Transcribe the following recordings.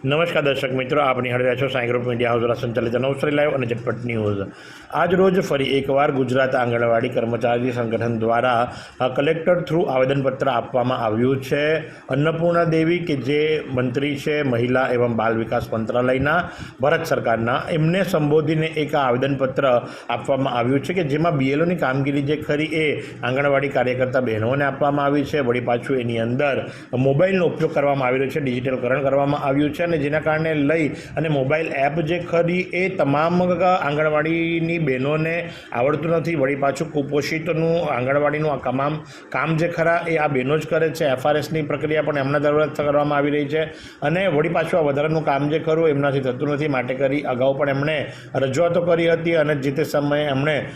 નમસ્કાર દર્શક મિત્રો આપ નિહાળી રહ્યા છો સાંઈ ગ્રુપ મીડિયા હાઉસ દ્વારા સંચાલિત નવસરી લાઈવ અને ઝટપટ ન્યૂઝ. આજ રોજ ફરી એકવાર ગુજરાત આંગણવાડી કર્મચારી સંગઠન દ્વારા કલેક્ટર થ્રુ આવેદનપત્ર આપવામાં આવ્યું છે. અન્નપૂર્ણા દેવી, કે જે મંત્રી છે, મહિલા એવં બાલ વિકાસ મંત્રાલયના, ભારત સરકારના, એમને સંબોધીને એક આવેદનપત્ર આપવામાં આવ્યું છે કે જેમાં બીએલઓની કામગીરી જે ખરી એ આંગણવાડી કાર્યકર્તા બહેનોને આપવામાં આવી છે. વળી પાછું એની અંદર મોબાઈલનો ઉપયોગ કરવામાં આવી રહ્યો છે, ડિજિટલકરણ કરવામાં આવ્યું છે અને જેના કારણે લઈ અને મોબાઈલ એપ જે ખરી એ તમામ આંગણવાડીની બહેનોને આવડતું નથી. વળી પાછું કુપોષિતનું આંગણવાડીનું આ તમામ કામ જે ખરા એ આ બહેનો જ કરે છે. એફઆરએસની પ્રક્રિયા પણ એમના દ્વારા કરવામાં આવી રહી છે. અને વળી પાછું આ વધારાનું કામ જે ખરું એમનાથી થતું નથી. માટે કરી અગાઉ પણ એમણે રજૂઆતો કરી હતી અને જે તે સમયે એમણે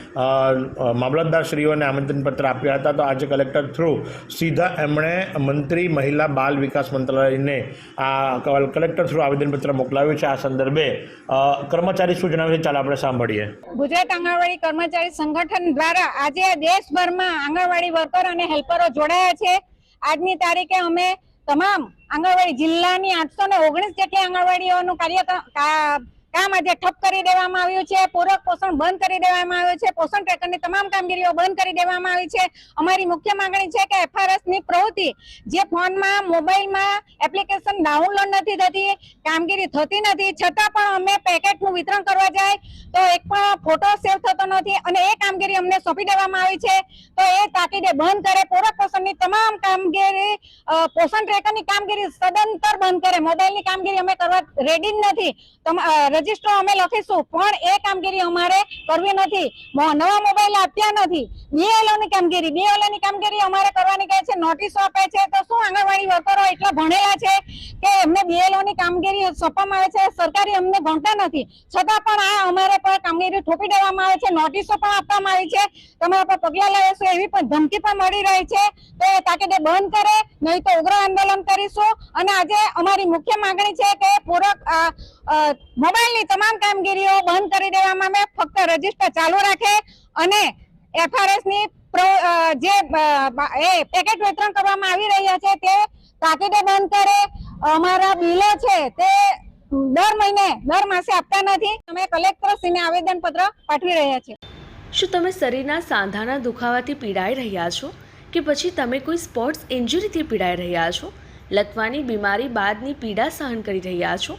મામલતદારશ્રીઓને આમંત્રણપત્ર આપ્યા હતા. તો આજે કલેક્ટર થ્રુ સીધા એમણે મંત્રી મહિલા બાલ વિકાસ મંત્રાલયને આ કલ- કલેક્ટર થ્રુ આવેદનપત્ર મોકલાવ્યું છે? આ સંદર્ભે કર્મચારી શું જણાવે છે? ચાલો આપણે સાંભળીએ. ગુજરાત આંગણવાડી કર્મચારી સંગઠન દ્વારા આજે દેશભરમાં આંગણવાડી વર્કર અને હેલ્પરો જોડાયા છે. આજની તારીખે અમે તમામ આંગણવાડી જિલ્લાની આઠસો ને ઓગણીસ જેટલી આંગણવાડીઓનું કાર્ય કામ આજે ઠપ કરી દેવામાં આવ્યું છે, પૂરક પોષણ બંધ કરી દેવામાં આવ્યું છે, પોષણ ટ્રેકરની તમામ કામગીરીઓ બંધ કરી દેવામાં આવી છે. અમારી મુખ્ય માંગણી છે કે એફઆરએસ પ્રવૃત્તિ, જે ફોનમાં, મોબાઈલમાં એપ્લિકેશન ડાઉનલોડ નથી થતી, કામગીરી થતી નથી, છતાં પણ અમે પેકેટનું વિતરણ કરવા જાય, તો એક પણ ફોટો સેવ થતો નથી અને એ કામગીરી અમને સોંપી દેવામાં આવી છે. તો એ તાકીદે બંધ કરે, પૂરક પોષણની તમામ કામગીરી પોષણ ટ્રેકરની કામગીરી સદંતર બંધ કરે. મોબાઈલની કામગીરી અમે કરવા રેડી જ નથી. રજિસ્ટર અમે લખીશું. પણ એ કામગીરી અમારે કરવી નથી. નવા મોબાઈલ આપ્યા નથી. બીએલઓની કામગીરી. બીએલઓની કામગીરી અમારે કરવાની કહે છે? નોટિસો આપે છે તો શું આંગણવાડી વર્કરો એટલા ભણેલા છે કે એમને બીએલઓ ની કામગીરી સોંપવામાં આવે છે? સરકારી અમને ગણતા નથી. છતાં પણ આ અમારે પર કામગીરી થોપી દેવામાં આવે છે. નોટિસો પણ આપવામાં આવી છે. તમારા પર પગલા લેવાશું. એવી પણ ધમકી પણ મળી રહી છે. તો એ તાકીદે બંધ કરે નહીં તો ઉગ્ર આંદોલન કરીશું. અને આજે અમારી મુખ્ય માંગણી છે કે પૂરક અ, અ, તમામ કામગીરીઓ બંધ કરી દેવામાં આવે ફક્ત રજિસ્ટર ચાલુ રાખે અને એફઆરએસની જે પેકેટ વિતરણ કરવામાં આવી રહ્યા છે તે તાકીદે બંધ કરે. અમારા બિલો છે તે દર મહિને દર માસે આપતા નથી. અમે કલેક્ટરશ્રીને આવેદન પત્ર પાઠવી રહ્યા છીએ. શું તમે શરીરના સાંધાના દુખાવાથી પીડાઈ રહ્યા છો? કે પછી તમે કોઈ સ્પોર્ટ્સ ઇન્જરીથી પીડાઈ રહ્યા છો? લકવાની બીમારી બાદની પીડા સહન કરી રહ્યા છો?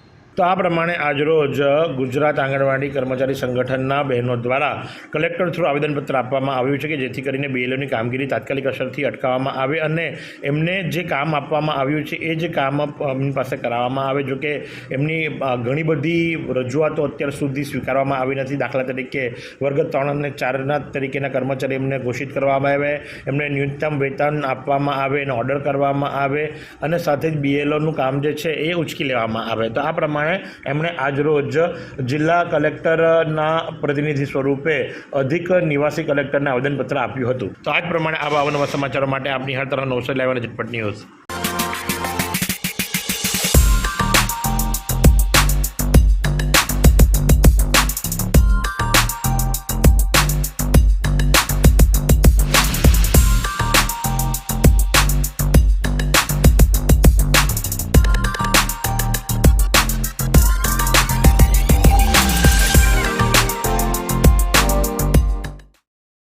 તો આ પ્રમાણે આજરોજ ગુજરાત આંગણવાડી કર્મચારી સંગઠનના બહેનો દ્વારા કલેક્ટર થ્રુ આવેદનપત્ર આપવામાં આવ્યું છે કે જેથી કરીને બીએલઓની કામગીરી તાત્કાલિક અસરથી અટકાવવામાં આવે અને એમને જે કામ આપવામાં આવ્યું છે એ જ કામ એમની પાસે કરાવવામાં આવે, જો કે એમની ઘણી બધી રજૂઆતો અત્યાર સુધી સ્વીકારવામાં આવી નથી. દાખલા તરીકે વર્ગ ત્રણ અને ચારના તરીકેના કર્મચારી એમને ઘોષિત કરવામાં આવે, એમને ન્યૂનતમ વેતન આપવામાં આવે અને ઓર્ડર કરવામાં આવે અને સાથે જ બીએલઓનું કામ જે છે એ ઉચકી લેવામાં આવે. તો આ પ્રમાણે એમણે આજરોજ જિલ્લા કલેક્ટરના પ્રતિનિધિ સ્વરૂપે અધિક નિવાસી કલેક્ટરને આવેદનપત્ર આપ્યું હતું. તો આ જ પ્રમાણે આવા અવનવા સમાચારો માટે આપની હર તરફ નવસો લેવાના ઝટપટ ન્યૂઝ.